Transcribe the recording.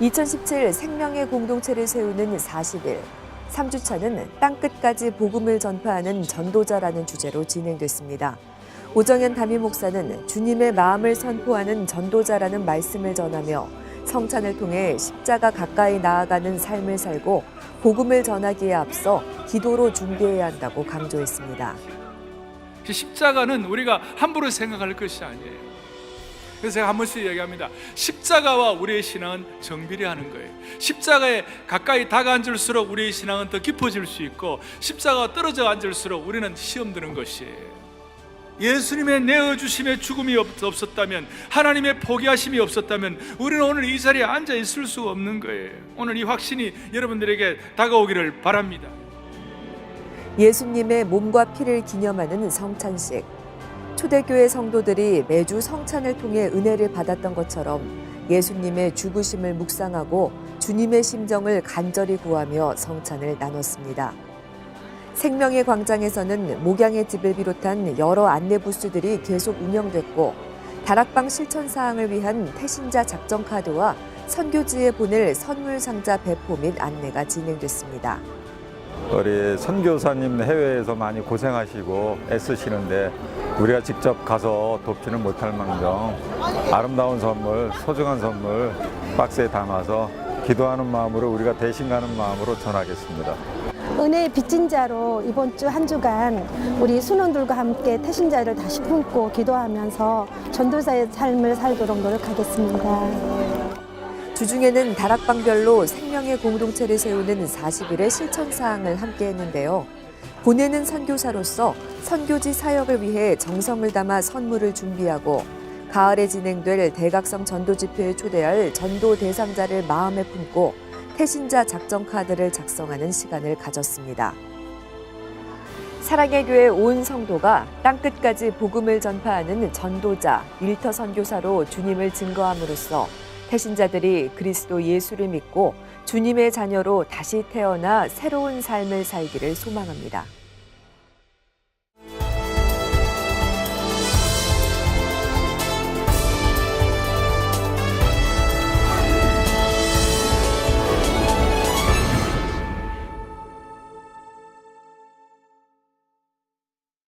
2017 생명의 공동체를 세우는 40일. 3주차는 땅끝까지 복음을 전파하는 전도자라는 주제로 진행됐습니다. 오정현 담임 목사는 주님의 마음을 선포하는 전도자라는 말씀을 전하며 성찬을 통해 십자가 가까이 나아가는 삶을 살고 복음을 전하기에 앞서 기도로 준비해야 한다고 강조했습니다. 그 십자가는 우리가 함부로 생각할 것이 아니에요. 그래서 제가 한 번씩 얘기합니다. 십자가와 우리의 신앙은 정비례하는 거예요. 십자가에 가까이 다가앉을수록 우리의 신앙은 더 깊어질 수 있고 십자가가 떨어져 앉을수록 우리는 시험 드는 것이에요. 예수님의 내어주심의 죽음이 없- 없었다면 하나님의 포기하심이 없었다면 우리는 오늘 이 자리에 앉아 있을 수가 없는 거예요. 오늘 이 확신이 여러분들에게 다가오기를 바랍니다. 예수님의 몸과 피를 기념하는 성찬식. 초대교회 성도들이 매주 성찬을 통해 은혜를 받았던 것처럼 예수님의 죽으심을 묵상하고 주님의 심정을 간절히 구하며 성찬을 나눴습니다. 생명의 광장에서는 목양의 집을 비롯한 여러 안내 부스들이 계속 운영됐고 다락방 실천 사항을 위한 태신자 작전 카드와 선교지에 보낼 선물 상자 배포 및 안내가 진행됐습니다. 우리 선교사님 해외에서 많이 고생하시고 애쓰시는데 우리가 직접 가서 돕지는 못할 망정 아름다운 선물, 소중한 선물 박스에 담아서 기도하는 마음으로 우리가 대신 가는 마음으로 전하겠습니다. 은혜의 빚진 자로 이번 주 한 주간 우리 순원들과 함께 태신자를 다시 품고 기도하면서 전도사의 삶을 살도록 노력하겠습니다. 주중에는 다락방별로 생명의 공동체를 세우는 40일의 실천 사항을 함께 했는데요. 보내는 선교사로서 선교지 사역을 위해 정성을 담아 선물을 준비하고 가을에 진행될 대각성 전도 집회에 초대할 전도 대상자를 마음에 품고 태신자 작전 카드를 작성하는 시간을 가졌습니다. 사랑의 교회 온 성도가 땅끝까지 복음을 전파하는 전도자, 일터 선교사로 주님을 증거함으로써 태신자들이 그리스도 예수를 믿고 주님의 자녀로 다시 태어나 새로운 삶을 살기를 소망합니다.